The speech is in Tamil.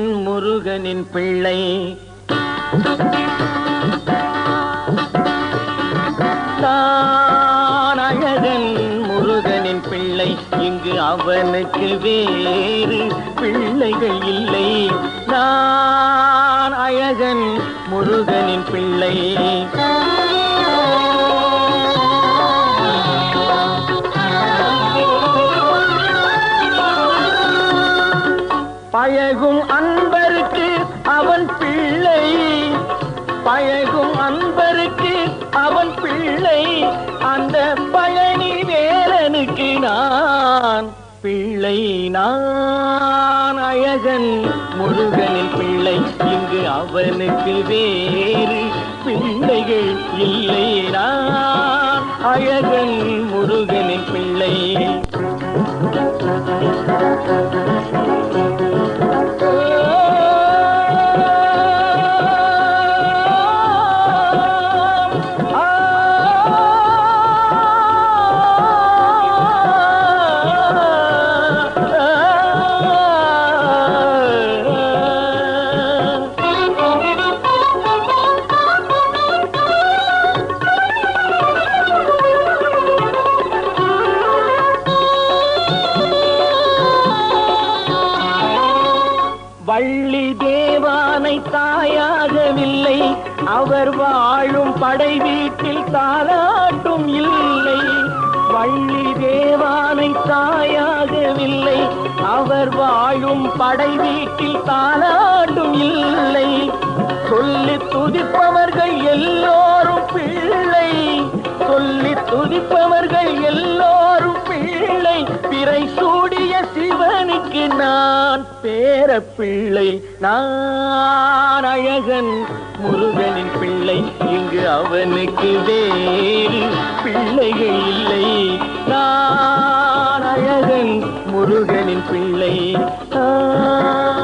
முருகனின் பிள்ளை. நான் அழகன் முருகனின் பிள்ளை. இங்கு அவனுக்கு வேறு பிள்ளைகள் இல்லை. நான் அழகன் முருகனின் பிள்ளை. பழகும் பிள்ளை அந்த பழனி வேலனுக்கு நான் பிள்ளை. நான் அழகன் முருகனின் பிள்ளை. இங்கு அவனுக்கு வேறு பிள்ளைகள் இல்லை. நான் அழகன் முருகனின் பிள்ளை. வள்ளி தேவானை தாயாகவில்லை. அவர் வாழும் படை வீட்டில் தாலாட்டும் இல்லை. வள்ளி தேவானை தாயாகவில்லை. அவர் வாழும் படை வீட்டில் தாலாட்டும் இல்லை. சொல்லி துதிப்பவர்கள் எல்லோரும் பிள்ளை. சொல்லி துதிப்பவர்கள் எல்லோரும் பிள்ளை. பிறை சூடிய சிவனுக்கு நான் பேர பிள்ளை நான் அழகன். முருகனின் பிள்ளை இங்கு அவனுக்கு வேறு பிள்ளைகள் இல்லை நான் அழகன். முருகனின் பிள்ளை நான்